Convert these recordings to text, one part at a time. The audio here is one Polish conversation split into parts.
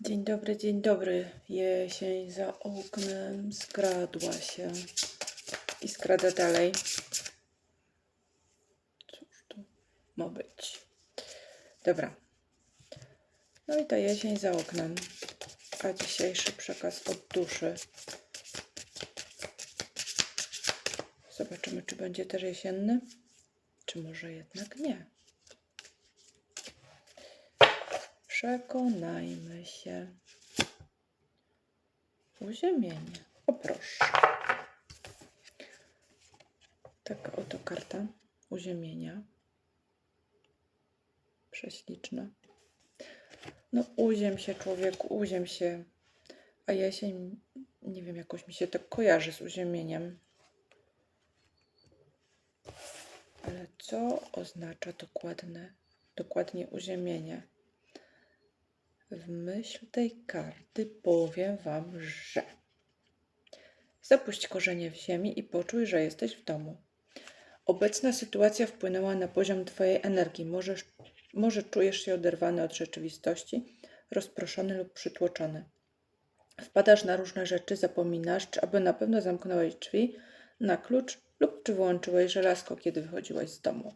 Dzień dobry, dzień dobry. Jesień za oknem skradła się i skrada dalej. Cóż tu ma być? Dobra. No i ta jesień za oknem. A dzisiejszy przekaz od duszy. Zobaczymy, czy będzie też jesienny, czy może jednak nie. Przekonajmy się. Uziemienie. O. Taka oto karta uziemienia. Prześliczna. No uziem się człowieku, uziem się. A jesień, nie wiem, jakoś mi się tak kojarzy z uziemieniem. Ale co oznacza dokładne, dokładnie uziemienie? W myśl tej karty powiem Wam, że zapuść korzenie w ziemi i poczuj, że jesteś w domu. Obecna sytuacja wpłynęła na poziom Twojej energii. Możesz, może czujesz się oderwany od rzeczywistości, rozproszony lub przytłoczony. Wpadasz na różne rzeczy, zapominasz, czy aby na pewno zamknąłeś drzwi na klucz lub czy wyłączyłeś żelazko, kiedy wychodziłeś z domu.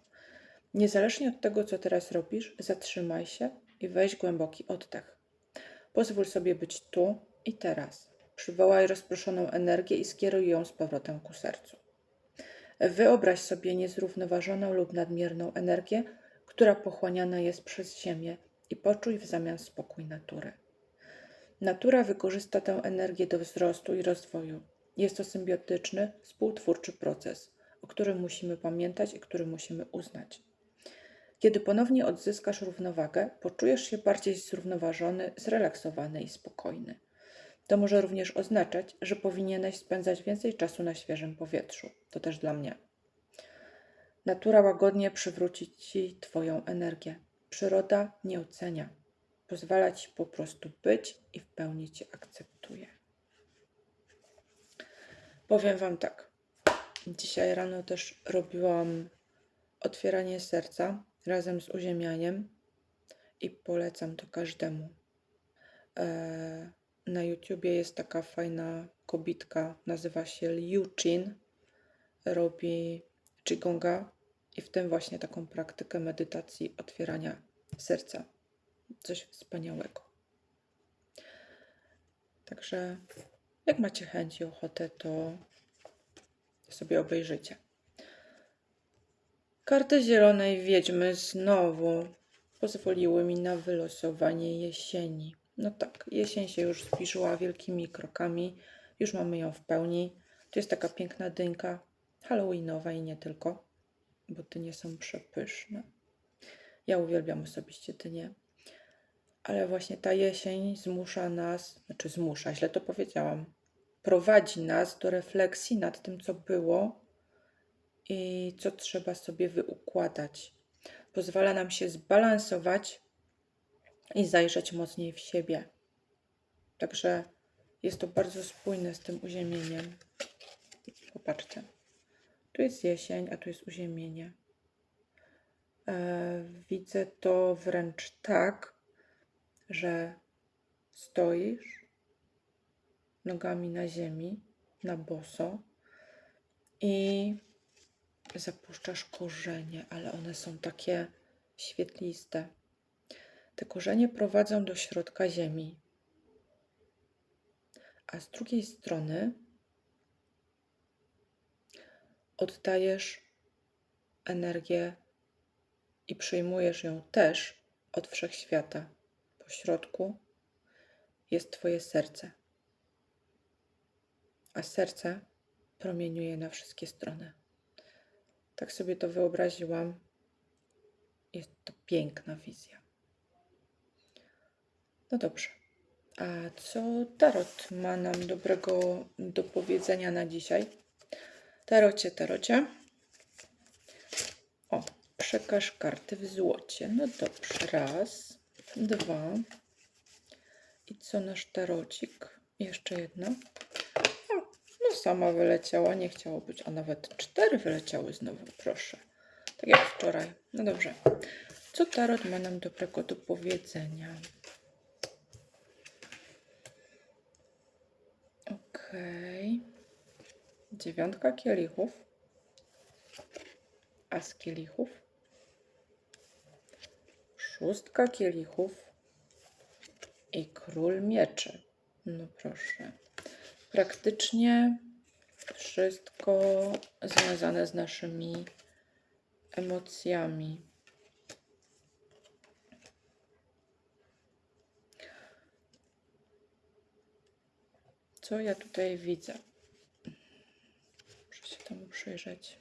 Niezależnie od tego, co teraz robisz, zatrzymaj się i weź głęboki oddech. Pozwól sobie być tu i teraz. Przywołaj rozproszoną energię i skieruj ją z powrotem ku sercu. Wyobraź sobie niezrównoważoną lub nadmierną energię, która pochłaniana jest przez Ziemię i poczuj w zamian spokój natury. Natura wykorzysta tę energię do wzrostu i rozwoju. Jest to symbiotyczny, współtwórczy proces, o którym musimy pamiętać i który musimy uznać. Kiedy ponownie odzyskasz równowagę, poczujesz się bardziej zrównoważony, zrelaksowany i spokojny. To może również oznaczać, że powinieneś spędzać więcej czasu na świeżym powietrzu. To też dla mnie. Natura łagodnie przywróci ci Twoją energię. Przyroda nie ocenia. Pozwala ci po prostu być i w pełni cię akceptuje. Powiem Wam tak. Dzisiaj rano też robiłam otwieranie serca razem z uziemianiem i polecam to każdemu. E, na YouTubie jest taka fajna kobitka, nazywa się Liu Chin. Robi Qigonga i w tym właśnie taką praktykę medytacji otwierania serca. Coś wspaniałego. Także jak macie chęć i ochotę, to sobie obejrzycie. Karty zielonej wiedźmy znowu pozwoliły mi na wylosowanie jesieni. No tak, jesień się już zbliżyła wielkimi krokami. Już mamy ją w pełni. Tu jest taka piękna dynka, halloweenowa i nie tylko, bo dynie są przepyszne. Ja uwielbiam osobiście dynie. Ale właśnie ta jesień zmusza nas, znaczy zmusza, źle to powiedziałam, prowadzi nas do refleksji nad tym, co było i co trzeba sobie wyukładać. Pozwala nam się zbalansować i zajrzeć mocniej w siebie. Także jest to bardzo spójne z tym uziemieniem. Popatrzcie. Tu jest jesień, a tu jest uziemienie. E, widzę to wręcz tak, że stoisz nogami na ziemi, na boso i zapuszczasz korzenie, ale one są takie świetliste. Te korzenie prowadzą do środka ziemi, a z drugiej strony oddajesz energię i przyjmujesz ją też od wszechświata. Po środku jest Twoje serce, a serce promieniuje na wszystkie strony. Tak sobie to wyobraziłam. Jest to piękna wizja. No dobrze. A co Tarot ma nam dobrego do powiedzenia na dzisiaj? Tarocie, tarocie. O, przekaż karty w złocie. No dobrze. Raz, dwa. I co nasz tarocik? Jeszcze jedno. Sama wyleciała, nie chciało być, a nawet cztery wyleciały znowu, proszę. Tak jak wczoraj. No dobrze. Co tarot ma nam dobrego do powiedzenia? Okej. Dziewiątka kielichów. As kielichów. Szóstka kielichów. I król mieczy. No proszę. Praktycznie wszystko związane z naszymi emocjami. Co ja tutaj widzę? Muszę się temu przyjrzeć.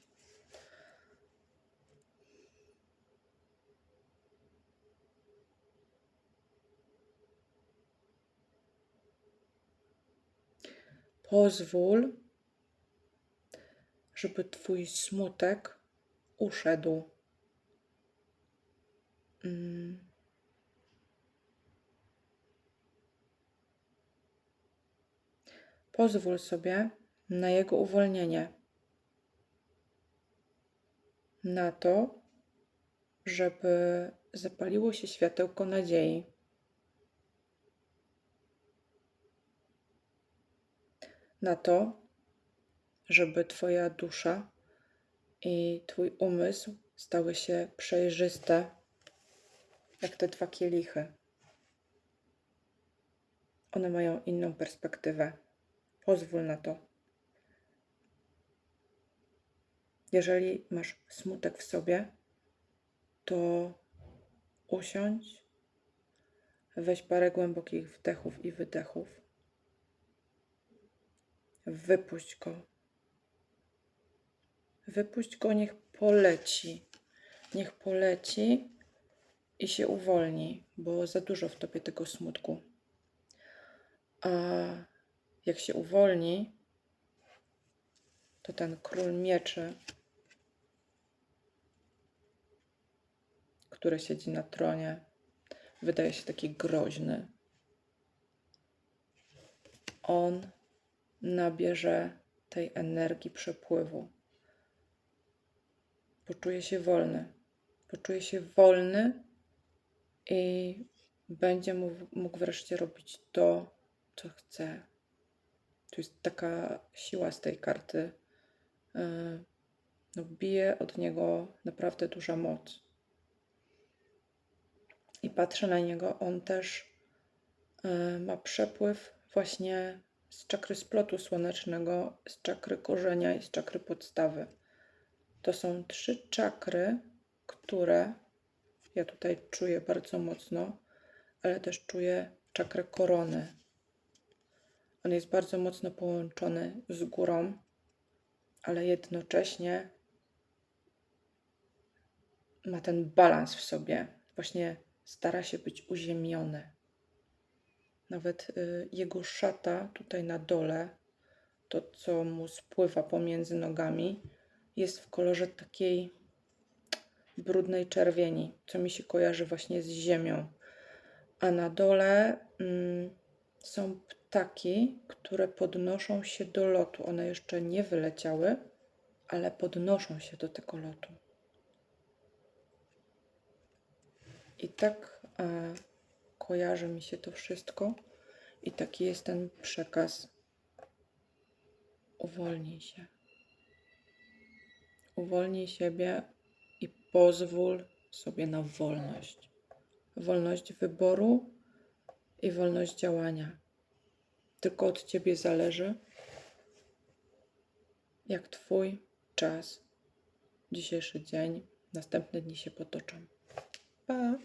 Pozwól, żeby Twój smutek uszedł. Mm. Pozwól sobie na jego uwolnienie. Na to, żeby zapaliło się światełko nadziei. Na to, żeby Twoja dusza i Twój umysł stały się przejrzyste, jak te dwa kielichy. One mają inną perspektywę. Pozwól na to. Jeżeli masz smutek w sobie, to usiądź, weź parę głębokich wdechów i wydechów. Wypuść go. Wypuść go, niech poleci. Niech poleci i się uwolni, bo za dużo w tobie tego smutku. A jak się uwolni, to ten król mieczy, który siedzi na tronie, wydaje się taki groźny. On nabierze tej energii przepływu. Poczuje się wolny. Poczuje się wolny i będzie mógł, wreszcie robić to, co chce. To jest taka siła z tej karty. Yy, No, bije od niego naprawdę duża moc. I patrzę na niego, on też yy, ma przepływ właśnie z czakry splotu słonecznego, z czakry korzenia i z czakry podstawy. To są trzy czakry, które ja tutaj czuję bardzo mocno, ale też czuję czakrę korony. On jest bardzo mocno połączony z górą, ale jednocześnie ma ten balans w sobie. Właśnie stara się być uziemiony. Nawet y, jego szata tutaj na dole, to co mu spływa pomiędzy nogami, jest w kolorze takiej brudnej czerwieni, co mi się kojarzy właśnie z ziemią. A na dole mm, są ptaki, które podnoszą się do lotu. One jeszcze nie wyleciały, ale podnoszą się do tego lotu. I tak e, kojarzy mi się to wszystko. I taki jest ten przekaz. Uwolnij się. Uwolnij siebie i pozwól sobie na wolność. Wolność wyboru i wolność działania. Tylko od ciebie zależy, jak Twój czas, dzisiejszy dzień, następne dni się potoczą. Pa!